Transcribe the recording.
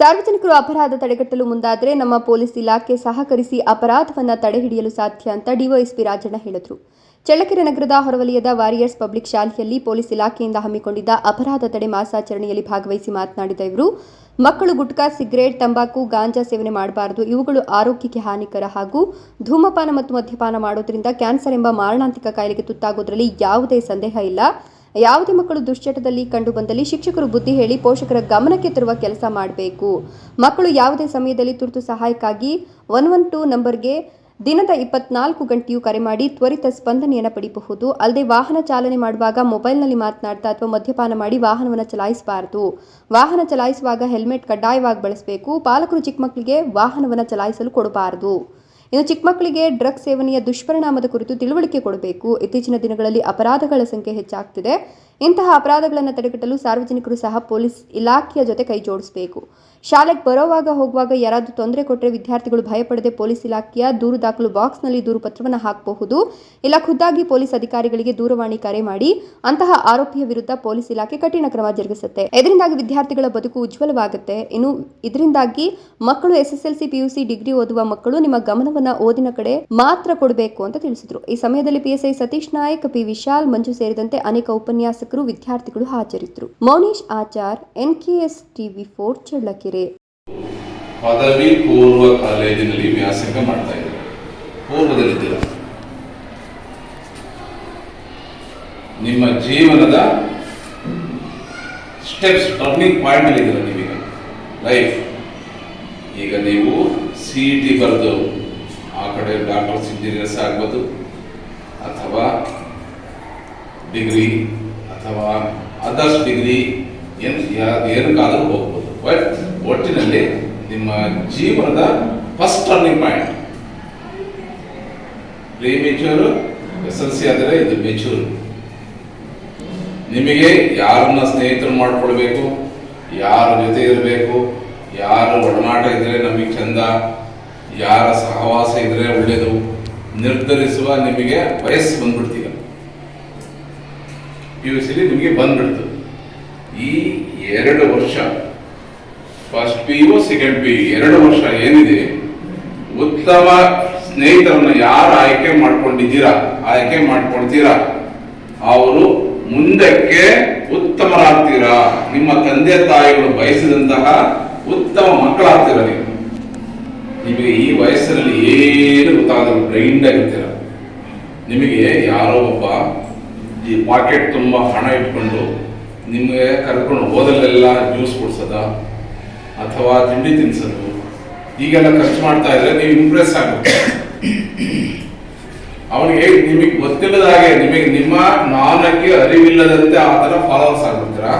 ಸಾರ್ವಜನಿಕರು ಅಪರಾಧ ತಡೆಗಟ್ಟಲು ಮುಂದಾದರೆ ನಮ್ಮ ಪೊಲೀಸ್ ಇಲಾಖೆ ಸಹಕರಿಸಿ ಅಪರಾಧವನ್ನ ತಡೆಹಿಡಿಯಲು ಸಾಧ್ಯ ಅಂತ ಡಿವೈಎಸ್ಪಿ ರಾಜಣ್ಣ ಹೇಳಿದರು. ಚಳ್ಳಕೆರೆ ನಗರದ ಹೊರವಲಯದ ವಾರಿಯರ್ಸ್ ಪಬ್ಲಿಕ್ ಶಾಲೆಯಲ್ಲಿ ಪೊಲೀಸ್ ಇಲಾಖೆಯಿಂದ ಹಮ್ಮಿಕೊಂಡಿದ್ದ ಅಪರಾಧ ತಡೆ ಮಾಸಾಚರಣೆಯಲ್ಲಿ ಭಾಗವಹಿಸಿ ಮಾತನಾಡಿದ ಇವರು, ಮಕ್ಕಳು ಗುಟ್ಕಾ, ಸಿಗರೇಟ್, ತಂಬಾಕು, ಗಾಂಜಾ ಸೇವನೆ ಮಾಡಬಾರದು. ಇವುಗಳು ಆರೋಗ್ಯಕ್ಕೆ ಹಾನಿಕರ ಹಾಗೂ ಧೂಮಪಾನ ಮತ್ತು ಮದ್ಯಪಾನ ಮಾಡೋದ್ರಿಂದ ಕ್ಯಾನ್ಸರ್ ಎಂಬ ಮಾರಣಾಂತಿಕ ಕಾಯಿಲೆಗೆ ತುತ್ತಾಗೋದ್ರಲ್ಲಿ ಯಾವುದೇ ಸಂದೇಹ ಇಲ್ಲ. ಯಾವುದೇ ಮಕ್ಕಳು ದುಶ್ಚಟದಲ್ಲಿ ಕಂಡು ಬಂದಲ್ಲಿ ಶಿಕ್ಷಕರು ಬುದ್ಧಿ ಹೇಳಿ ಪೋಷಕರ ಗಮನಕ್ಕೆ ತರುವ ಕೆಲಸ ಮಾಡಬೇಕು. ಮಕ್ಕಳು ಯಾವುದೇ ಸಮಯದಲ್ಲಿ ತುರ್ತು ಸಹಾಯಕ್ಕಾಗಿ ಒನ್ ಒನ್ ಟೂ ನಂಬರ್ಗೆ ದಿನದ ಇಪ್ಪತ್ನಾಲ್ಕು ಗಂಟೆಯೂ ಕರೆ ಮಾಡಿ ತ್ವರಿತ ಸ್ಪಂದನೆಯನ್ನು ಪಡೆಯಬಹುದು ಅಲ್ಲದೆ ವಾಹನ ಚಾಲನೆ ಮಾಡುವಾಗ ಮೊಬೈಲ್ನಲ್ಲಿ ಮಾತನಾಡ್ತಾ ಅಥವಾ ಮದ್ಯಪಾನ ಮಾಡಿ ವಾಹನವನ್ನು ಚಲಾಯಿಸಬಾರದು. ವಾಹನ ಚಲಾಯಿಸುವಾಗ ಹೆಲ್ಮೆಟ್ ಕಡ್ಡಾಯವಾಗಿ ಬಳಸಬೇಕು. ಪಾಲಕರು ಚಿಕ್ಕ ಮಕ್ಕಳಿಗೆ ವಾಹನವನ್ನು ಚಲಾಯಿಸಲು ಕೊಡಬಾರದು. ಇನ್ನು ಚಿಕ್ಕ ಮಕ್ಕಳಿಗೆ ಡ್ರಗ್ ಸೇವನೆಯ ದುಷ್ಪರಿಣಾಮದ ಕುರಿತು ತಿಳುವಳಿಕೆ ಕೊಡಬೇಕು. ಇತ್ತೀಚಿನ ದಿನಗಳಲ್ಲಿ ಅಪರಾಧಗಳ ಸಂಖ್ಯೆ ಹೆಚ್ಚಾಗ್ತಿದೆ. ಇಂತಹ ಅಪರಾಧಗಳನ್ನು ತಡೆಗಟ್ಟಲು ಸಾರ್ವಜನಿಕರು ಸಹ ಪೊಲೀಸ್ ಇಲಾಖೆಯ ಜೊತೆ ಕೈ ಜೋಡಿಸಬೇಕು. ಶಾಲೆಗೆ ಬರೋವಾಗ ಹೋಗುವಾಗ ಯಾರಾದರೂ ತೊಂದರೆ ಕೊಟ್ಟರೆ ವಿದ್ಯಾರ್ಥಿಗಳು ಭಯಪಡದೆ ಪೊಲೀಸ್ ಇಲಾಖೆಯ ದೂರು ದಾಖಲು ಬಾಕ್ಸ್ನಲ್ಲಿ ದೂರು ಪತ್ರವನ್ನು ಹಾಕಬಹುದು. ಇಲ್ಲ ಖುದ್ದಾಗಿ ಪೊಲೀಸ್ ಅಧಿಕಾರಿಗಳಿಗೆ ದೂರವಾಣಿ ಕರೆ ಮಾಡಿ ಅಂತಹ ಆರೋಪಿಯ ವಿರುದ್ಧ ಪೊಲೀಸ್ ಇಲಾಖೆ ಕಠಿಣ ಕ್ರಮ ಜರುಗಿಸುತ್ತೆ. ಇದರಿಂದಾಗಿ ವಿದ್ಯಾರ್ಥಿಗಳ ಬದುಕು ಉಜ್ವಲವಾಗುತ್ತೆ. ಇನ್ನು ಇದರಿಂದಾಗಿ ಮಕ್ಕಳು ಎಸ್ಎಸ್ಎಲ್ಸಿ, ಪಿಯುಸಿ, ಡಿಗ್ರಿ ಓದುವ ಮಕ್ಕಳು ನಿಮ್ಮ ಗಮನವನ್ನ ಓದಿನ ಕಡೆ ಮಾತ್ರ ಕೊಡಬೇಕು ಅಂತ ತಿಳಿಸಿದ್ರು. ಈ ಸಮಯದಲ್ಲಿ ಪಿಎಸ್ಐ ಸತೀಶ್ ನಾಯಕ್, ಪಿ. ವಿಶಾಲ್, ಮಂಜು ಸೇರಿದಂತೆ ಅನೇಕ ಉಪನ್ಯಾಸಕರು ವಿದ್ಯಾರ್ಥಿಗಳು ಹಾಜರಿದ್ದರು. Mounesh Achar, NKS TV four Challakere. ಪದವಿ ಪೂರ್ವ ಕಾಲೇಜಿನಲ್ಲಿ ವ್ಯಾಸಂಗ ಮಾಡ್ತಾ ಇದ್ದಾರೆ. ನಿಮ್ಮ ಜೀವನದ ಸ್ಟೆಪ್ಸ್ ಟರ್ನಿಂಗ್ ಪಾಯಿಂಟ್ ಅಲ್ಲಿ ಇದ್ದೀರ ನೀವೀಗ? ಲೈಫ್ ಈಗ ನೀವು ಸಿ ಟಿ ಬರೆದು, ಆ ಕಡೆ ಡಾಕ್ಟರ್ಸ್ ಇಂಜಿನಿಯರ್ಸ್ ಆಗ್ಬೋದು, ಅಥವಾ ಡಿಗ್ರಿ ಅಥವಾ ಅದರ್ಸ್ ಡಿಗ್ರಿ ಏನು ಏನಕ್ಕಾದರೂ ಹೋಗ್ಬೋದು. ಬಟ್ ಒಟ್ಟಿನಲ್ಲಿ ನಿಮ್ಮ ಜೀವನದ first turning point premature S L C ಆದರೆ ಇದು ಮೆಚೂರ್ ನಿಮಗೆ ಯಾರನ್ನ ಸ್ನೇಹಿತರು ಮಾಡ್ಕೊಳ್ಬೇಕು, ಯಾರ ಜೊತೆ ಇರಬೇಕು, ಯಾರ ಒಡನಾಟ ಇದ್ರೆ ನಮಗೆ ಚಂದ, ಯಾರ ಸಹವಾಸ ಇದ್ರೆ ಒಳ್ಳೆಯದು ನಿರ್ಧರಿಸುವ ನಿಮಗೆ ವಯಸ್ಸು ಬಂದ್ಬಿಡ್ತೀಗ. ಪಿ ಯು ಸಿಲಿ ನಿಮಗೆ ಬಂದ್ಬಿಡ್ತು. ಈ ಎರಡು ವರ್ಷ first P U second P U ಎರಡು ವರ್ಷ ಏನಿದೆ, ಉತ್ತಮ ಸ್ನೇಹಿತರನ್ನು ಯಾರು ಆಯ್ಕೆ ಮಾಡ್ಕೊಂಡಿದ್ದೀರಾ, ಆಯ್ಕೆ ಮಾಡ್ಕೊಳ್ತೀರಾ, ಅವರು ಮುಂದಕ್ಕೆ ಉತ್ತಮರಾಗ್ತೀರಾ, ನಿಮ್ಮ ತಂದೆ ತಾಯಿಗಳು ಬಯಸಿದಂತಹ ಉತ್ತಮ ಮಕ್ಕಳಾಗ್ತೀರ ನೀವು? ನಿಮಗೆ ಈ ವಯಸ್ಸಿನಲ್ಲಿ ಏನು ಗೊತ್ತಾಗಲ್ಲ ಬ್ರೈಂಡ್ ಆಗಿರ್ತೀರ? ನಿಮಗೆ ಯಾರೋ ಒಬ್ಬ ಈ ಪಾಕೆಟ್ ತುಂಬ ಹಣ ಇಟ್ಕೊಂಡು ನಿಮಗೆ ಕರ್ಕೊಂಡು ಹೋದಲ್ಲೆಲ್ಲ ಜ್ಯೂಸ್ ಕೊಡ್ಸೋದ ಅಥವಾ ತಿಂಡಿ ತಿನ್ಸೋದು, ಈಗೆಲ್ಲ ಖರ್ಚು ಮಾಡ್ತಾ ಇದ್ರೆ ನೀವು ಇಂಪ್ರೆಸ್ ಆಗುತ್ತೆ. ಅವನಿಗೆ ನಿಮಗೆ ಗೊತ್ತಿಲ್ಲದ ಹಾಗೆ ನಿಮಗೆ ನಿಮ್ಮ ನಾನಕ್ಕೆ ಅರಿವಿಲ್ಲದಂತೆ ಆ ಥರ ಫಾಲೋವರ್ಸ್ ಆಗ್ಬಿಡ್ತೀರಾ